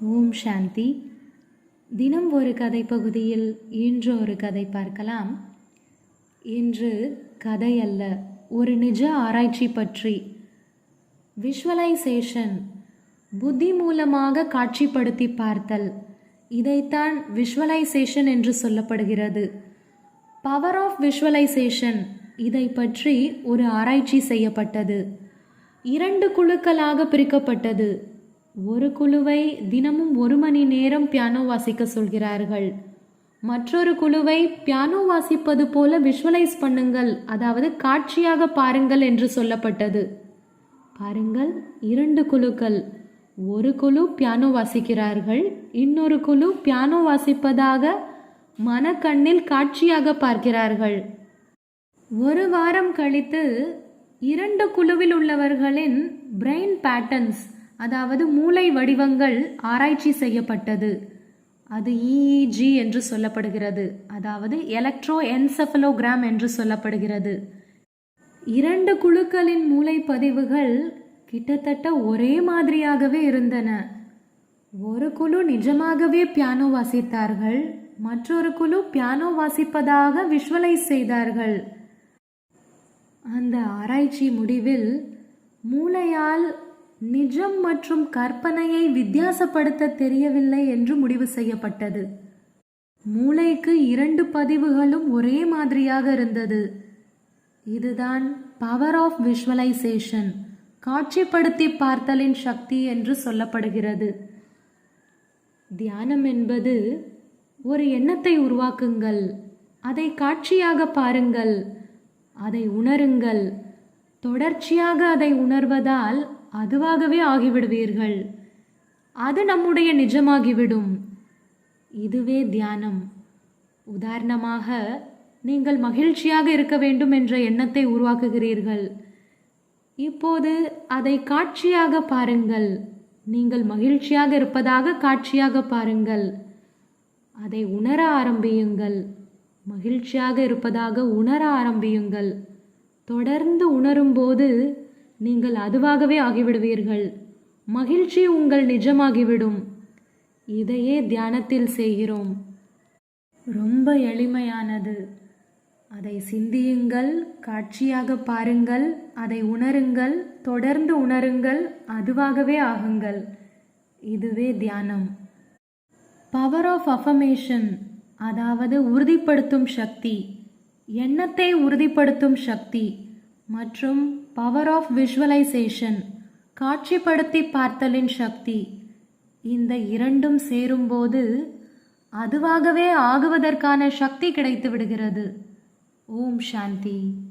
ஓம் சாந்தி. தினம் ஒரு கதை பகுதியில் இன்று ஒரு கதை பார்க்கலாம். இன்று கதை அல்ல ஒரு நிஜ ஆராய்ச்சி பற்றி. விஷுவலைசேஷன் புத்தி மூலமாக காட்சிப்படுத்தி பார்த்தல். இதைத்தான் விஷுவலைசேஷன் என்று சொல்லப்படுகிறது. பவர் ஆஃப் விஷுவலைசேஷன் இதை பற்றி ஒரு ஆராய்ச்சி செய்யப்பட்டது. இரண்டு குழுக்களாக பிரிக்கப்பட்டது. ஒரு குழுவை தினமும் ஒரு மணி நேரம் பியானோ வாசிக்க சொல்கிறார்கள். மற்றொரு குழுவை பியானோ வாசிப்பது போல விஷுவலைஸ் பண்ணுங்கள். அதாவது காட்சியாக பாருங்கள் என்று சொல்லப்பட்டது. பாருங்கள் இரண்டு குழுக்கள். ஒரு குழு பியானோ வாசிக்கிறார்கள். இன்னொரு குழு பியானோ வாசிப்பதாக மனக்கண்ணில் காட்சியாக பார்க்கிறார்கள். ஒரு வாரம் கழித்து இரண்டு குழுவில் உள்ளவர்களின் பிரெயின் பேட்டர்ன்ஸ் அதாவது மூளை வடிவங்கள் ஆராய்ச்சி செய்யப்பட்டது. அது இஇஜி என்று சொல்லப்படுகிறது. அதாவது எலக்ட்ரோ என்செஃபலோகிராம் என்று சொல்லப்படுகிறது. இரண்டு குழுக்களின் மூளை பதிவுகள் கிட்டத்தட்ட ஒரே மாதிரியாகவே இருந்தன. ஒரு குழு நிஜமாகவே பியானோ வாசித்தார்கள். மற்றொரு குழு பியானோ வாசிப்பதாக விஷுவலைஸ் செய்தார்கள். அந்த ஆராய்ச்சி முடிவில் மூளையால் நிஜம் மற்றும் கற்பனையை வித்தியாசப்படுத்த தெரியவில்லை என்று முடிவு செய்யப்பட்டது. மூளைக்கு இரண்டு பதிவுகளும் ஒரே மாதிரியாக இருந்தது. இதுதான் பவர் ஆஃப் விஷுவலைசேஷன் காட்சிப்படுத்தி பார்த்தலின் சக்தி என்று சொல்லப்படுகிறது. தியானம் என்பது ஒரு எண்ணத்தை உருவாக்குங்கள் அதை காட்சியாக பாருங்கள் அதை உணருங்கள் தொடர்ச்சியாக அதை உணர்வதால் அதுவாகவே ஆகிவிடுவீர்கள். அது நம்முடைய நிஜமாகிவிடும். இதுவே தியானம். உதாரணமாக நீங்கள் மகிழ்ச்சியாக இருக்க வேண்டும் என்ற எண்ணத்தை உருவாக்குகிறீர்கள். இப்போது அதை காட்சியாக பாருங்கள். நீங்கள் மகிழ்ச்சியாக இருப்பதாக காட்சியாக பாருங்கள். அதை உணர ஆரம்பியுங்கள். மகிழ்ச்சியாக இருப்பதாக உணர ஆரம்பியுங்கள். தொடர்ந்து உணரும்போது நீங்கள் அதுவாகவே ஆகிவிடுவீர்கள். மகிழ்ச்சி உங்கள் நிஜமாகிவிடும். இதையே தியானத்தில் செய்கிறோம். ரொம்ப எளிமையானது. அதை சிந்தியுங்கள் காட்சியாக பாருங்கள் அதை உணருங்கள் தொடர்ந்து உணருங்கள் அதுவாகவே ஆகுங்கள். இதுவே தியானம். பவர் ஆஃப் அஃபமேஷன் அதாவது உறுதிப்படுத்தும் சக்தி. எண்ணத்தை உறுதிப்படுத்தும் சக்தி. மற்றும் பவர் ஆஃப் விஷுவலைசேஷன் காட்சிப்படுத்தி பார்த்தலின் சக்தி இந்த இரண்டும் சேரும்போது அதுவாகவே ஆகுவதற்கான சக்தி கிடைத்து விடுகிறது. ஓம் சாந்தி.